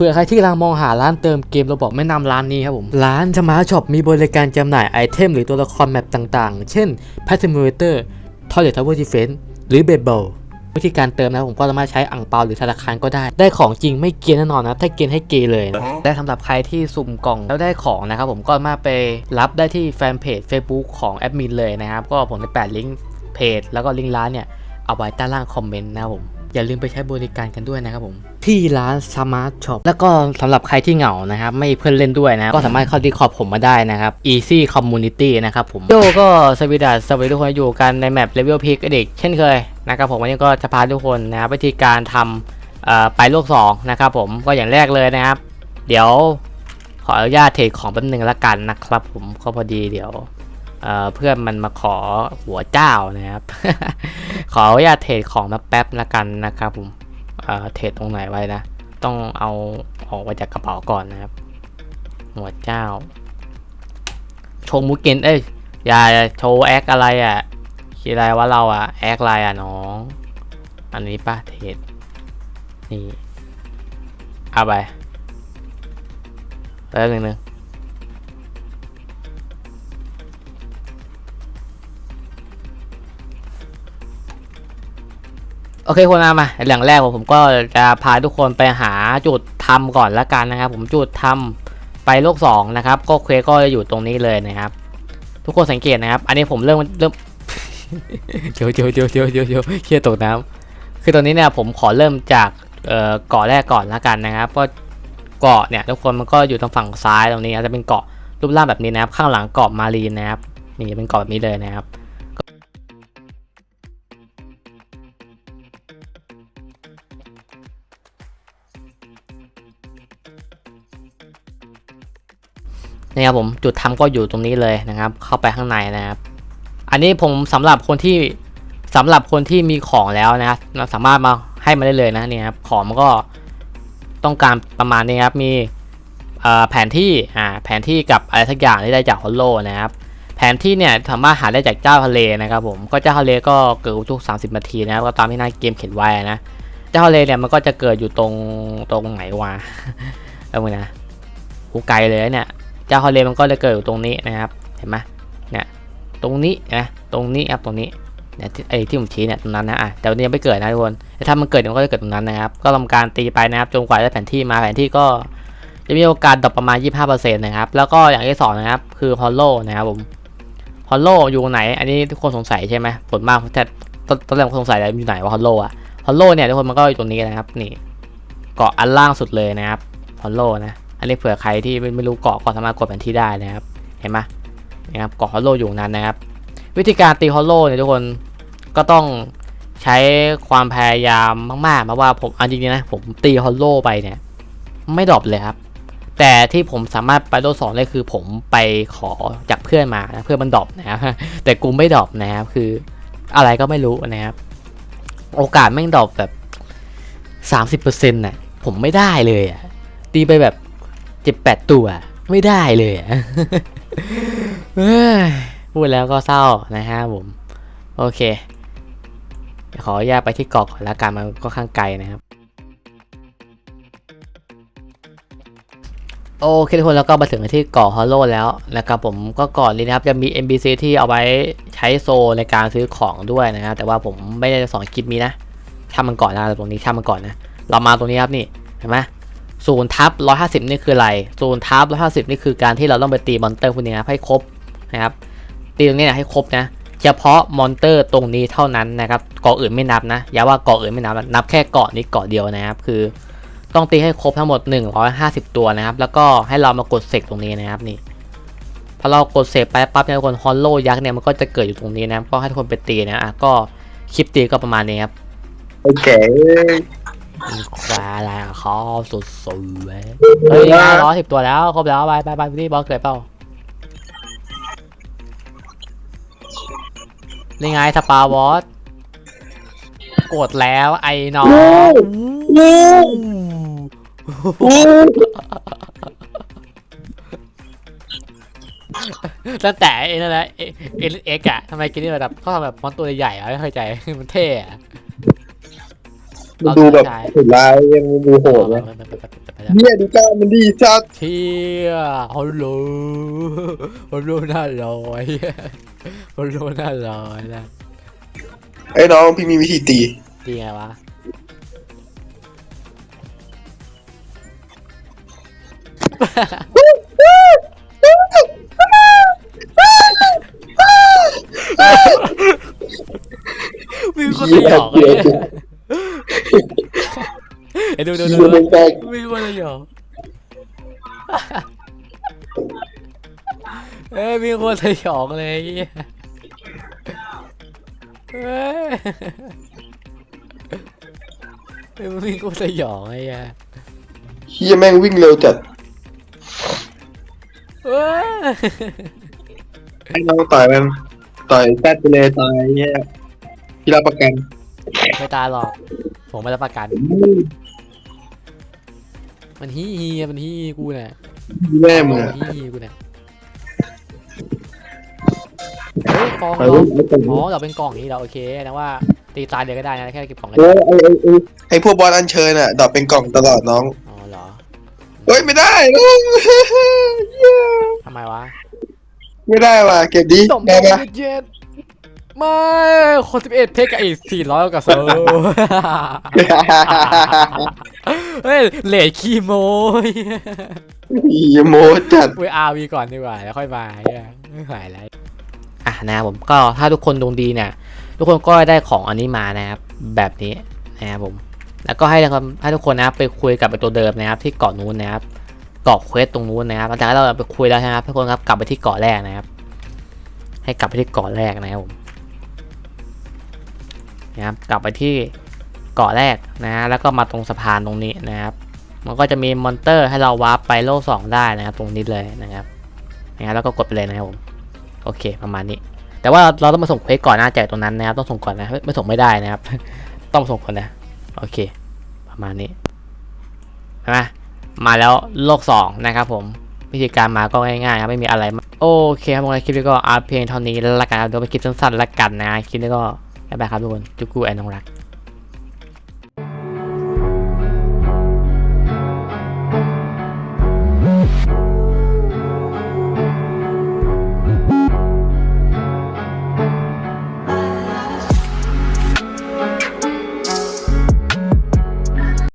เผื่อใครที่กำลังมองหาร้านเติมเกมเราบอกแนะนำร้านนี้ครับผม ร้านสมาร์ทช็อปมีบริการจำหน่ายไอเทมหรือตัวละครแมปต่างๆ เช่น p a s s i m u l a t o r Toilet Tower Defense หรือ b e b l e วิธีการเติมนะผมก็สามารถใช้อ่งเปาหรือธนาคารก็ได้ ได้ของจริงไม่เกียนแน่นอนนะถ้าเกียนให้เกยเลยและสำหรับใครที่สุ่มกล่องแล้วได้ของนะครับผมก็สามารถไปรับได้ที่แฟนเพจ Facebook ของแอดมินเลยนะครับก็ผมได้แปะลิงก์เพจแล้วก็ลิงก์ร้านเนี่ยเอาไว้ใต้ล่างคอมเมนต์นะครับผม อย่าลืมไปใช้บริการกันด้วยนะครับผมที่ร้านสมาร์ทช็อปแล้วก็สำหรับใครที่เหงานะครับไม่เพื่อนเล่นด้วยนะก็สามารถเข้าที่ขอบผมมาได้นะครับ Easy Community นะครับผมโยก็สวีดัสสวัสดีทุกคนอยู่กันในแมป Level Pick เด็กเช่นเคยนะครับผมวันนี้ก็จะพาทุกคนนะครับวิธีการทำไปโลก2นะครับผมก็อย่างแรกเลยนะครับ เดี๋ยวขออนุญาตเทรดของแป๊บนึงละกันนะครับผมก็พอดีเดี๋ยว เเพื่อนมันมาขอหัวเจ้านะครับ ขออนุญาตเทรดของมาแป๊บละกันนะครับผมเเทรดตรงไหนไว้นะ ต้องเอาออกมาจากกระเป๋าก่อนนะครับ หัวเจ้า โชว์มูเกนเอ้ยอย่าโชว์แอคอะไรอะคิดอะไรว่าเราอะแอคอะไรอะน้อง อันนี้ป่ะเทรดนี่เอาไปแป๊บนึงนึง โอเคคนมามาอย่างแรกผมก็จะพาทุกคนไปหาจุดทำก่อนละกันนะครับ ผมจุดทำไปโลก2นะครับ ก็เควก็จะอยู่ตรงนี้เลยนะครับ ทุกคนสังเกตนะครับ อันนี้ผมเริ่มเริ่มเดี๋ยวเดี๋ยวเดี๋ยวเดี๋ยวเดี๋ยวเดี๋ยวเชี่ยตกน้ำคือตรงนี้เนี่ยผมขอเริ่มจากเกาะแรกก่อนละกันนะครับ ก็เกาะเนี่ยทุกคนมันก็อยู่ทางฝั่งซ้ายตรงนี้จะเป็นเกาะรูปร่างแบบนี้นะครับ ข้างหลังเกาะมารีนนะครับนี่เป็นเกาะแบบนี้เลยนะครับ นี่ครับผมจุดทำก็อยู่ตรงนี้เลยนะครับ เข้าไปข้างในนะครับ อันนี้ผมสำหรับคนที่สำหรับคนที่มีของแล้วนะครับเราสามารถมาให้มาได้เลยนะเนี่ยครับของมันก็ต้องการประมาณนี้ครับมีเอ่อแผนที่อ่าแผนที่กับอะไรสักอย่างที่ได้จากฮอลโลนะครับแผนที่เนี่ยสามารถหาได้จากเจ้าทะเลนะครับผมก็เจ้าทะเลก็เกิดทุก 30 นาทีนะครับก็ตามที่หน้าเกมเขียนไว้นะเจ้าทะเลเนี่ยมันก็จะเกิดอยู่ตรงตรงไหนวะเอาไงนะหูไกลเลยเนี่ย เจ้าทะเลมันก็จะเกิดอยู่ตรงนี้นะครับเห็นไหมเนี่ยตรงนี้นะตรงนี้ครับตรงนี้เนี่ยที่ไอ้ที่ผมชี้เนี่ยตรงนั้นนะอะแต่วันนี้ยังไม่เกิดนะทุกคนแต่ถ้ามันเกิดมันก็จะเกิดตรงนั้นนะครับ ก็ทำการตีไปนะครับจนกว่าได้แผนที่มาแผนที่ก็จะมีโอกาสดรอปประมาณ 25%นะครับ แล้วก็อย่างที่สองนะครับ คือฮอลโลนะครับผมฮอลโลอยู่ไหน อันนี้ทุกคนสงสัยใช่ไหมผลมากแต่ตอนแรกผมสงสัยเลยอยู่ไหนว่าฮอลโลอะฮอลโลเนี่ยทุกคนมันก็อยู่ตรงนี้นะครับ นี่ เกาะอันล่างสุดเลยนะครับฮอลโลนะ อันนี้เผื่อใครที่ไม่รู้เกาะก็สามารถกดแผนที่ได้นะครับ เห็นไหมนะครับเกาะฮอลโลอยู่นั้นนะครับ วิธีการตีฮอลโลเนี่ยทุกคนก็ต้องใช้ความพยายามมากๆเพราะว่าผมเอาจริงๆนะผมตีฮอลโลไปเนี่ย ไม่ดรอปเลยครับ แต่ที่ผมสามารถไปโลสองได้คือผมไปขอจากเพื่อนมานะเพื่อนมันดรอปนะครับแต่กูไม่ดรอปนะครับคืออะไรก็ไม่รู้นะครับ โอกาสแม่งดรอปแบบสามสิบเปอร์เซ็นต์น่ะผมไม่ได้เลยอะตีไปแบบ เจ็ดแปดตัว ไม่ได้เลยพูดแล้วก็เศร้านะฮะผม โอเค ขออนุญาตไปที่เกาะก่อนละกันมันก็ข้างไกลนะครับ โอเคทุกคนแล้วก็มาถึงที่เกาะฮอลโลแล้วนะครับผมก็ก่อนนี้นะครับจะมี NPC ที่เอาไว้ใช้โซในการซื้อของด้วยนะครับแต่ว่าผมไม่ได้สอนคลิปนี้นะช่างมันก่อนนะตรงนี้ช่างมันก่อนนะ เรามาตรงนี้ครับนี่เห็นไหม ศูนย์ทับร้อยห้าสิบนี่คืออะไรศูนย์ทับร้อยห้าสิบนี่คือการที่เราต้องไปตีมอนเตอร์พวกนี้นะให้ครบนะครับ ตีตรงนี้นะให้ครบนะ เฉพาะมอนเตอร์ตรงนี้เท่านั้นนะครับเกาะอื่นไม่นับนะ อย่าว่าเกาะอื่นไม่นับนะนับแค่เกาะนี้เกาะเดียวนะครับ คือต้องตีให้ครบทั้งหมด 150 ตัวนะครับ แล้วก็ให้เรามากดเสกตรงนี้นะครับนี่ พอเรากดเสกไปปั๊บเนี่ยคนฮอลโลยักษ์เนี่ยมันก็จะเกิดอยู่ตรงนี้นะ ก็ให้ทุกคนไปตีนะอะก็คลิปตีก็ประมาณนี้ครับ โอเค ควายอะไรอะเขาสุดสวยเฮ้ยร้อยสิบตัวแล้วครบแล้วไปไปไปพี่บอสเกิดเปล่านี่ไงสปาวอสกดแล้วไอ้น้องนี่นี่ตั้งแต่ไอ้นั่นแหละเอเอเอ็กอะทำไมกินนี่แบบเขาทำแบบมอนตัวใหญ่ๆอะไม่เข้าใจมันเท่อะ มันดูแบบสุดร้ายยังดูโหดไปนะไปไปไปไปไปเนี่ยดูกล้ามมันดีจัดเที่ยฮัลโหลฮัลโหลน่าลอยฮัลโหลน่าลอยนะไอ้น้องพี่มีวิธีตีดีไงวะมีคนสยองเลย ไอ้ดูดูเหี้ดูยมันแตกมีคนสยอเอ้ยมีคนสยองเลยเหี้ยเอ้ยเอ้ยมีคนสยองไอ้เหี้ยเฮียแม่งวิ่งเร็วจัดเอ้ยให้น้องต่อยมันต่อยแซดไปเลยต่อยเฮียพี่รับประกันไม่ตายหรอก ผมไม่รับประกัน มันฮีฮีมันฮีกูเนี่ยแม่มึงมัอะนฮีฮีกูเนี่ยเฮ้ยกองไปเราเว้ยไม่ต้องอ๋อเราเป็นกล่องนี้เราโอเคนะว่าตีตายเดียวก็ได้นะแค่เก็บกล่องก็โอ้ได้ยไอ้ไอ้ไอ้ไอ้พวกบอลอันเชิญอะดอกเป็นกล่องตลอดน้องอ๋อเหรอเฮ้ยไม่ได้น้องเหี้ยทำไมวะไม่ได้ว่ะเก็บดีตบได้ปะเจ็ด ไม่คนสิบเอ็ดเพกกับอีกสี่ร้อยกับโซเฮ้ยเลดขี้โมยอีโมจัดเว้ยอาวีก่อนดีกว่าแล้วค่อยมาเนี่ยไม่ไหวแล้วอะนะครับผมก็ถ้าทุกคนดวงดีเนี่ยทุกคนก็ได้ของอันนี้มานะครับแบบนี้นะครับผมแล้วก็ให้นะครับให้ทุกคนนะครับไปคุยกับไอ้ตัวเดิมนะครับ ที่เกาะนู้นนะครับเกาะเควสตรงนู้นนะครับหลังจากนั้นเราไปคุยแล้วนะครับทุกคนครับกลับไปที่เกาะแรกนะครับ ให้กลับไปที่เกาะแรกนะครับผม นะครับกลับไปที่เกาะแรกนะฮะแล้วก็มาตรงสะพานตรงนี้นะครับ มันก็จะมีมอนเตอร์ให้เราวาร์ปไปโลกสองได้นะครับ ตรงนี้เลยนะครับนะแล้วก็กดไปเลยนะครับผมโอเคประมาณนี้ แต่ว่าเราต้องมาส่งเควสก่อนนะแจกตรงนั้นนะครับ ต้องส่งก่อนนะไม่ส่งไม่ได้นะครับ ต้องส่งก่อนนะโอเค ประมาณนี้เห็นไหมมาแล้วโลกสองนะครับผมวิธีการมาก็ง่ายๆครับไม่มีอะไรมากโอเคครับผมคลิปนี้ก็อาเพียงเท่านี้แล้วละกันครับเดี๋ยวไปคลิปสั้นๆละกันนะคลิปนี้ก็ บ๊ายบายครับทุกคนจุกกูแอนน้องรัก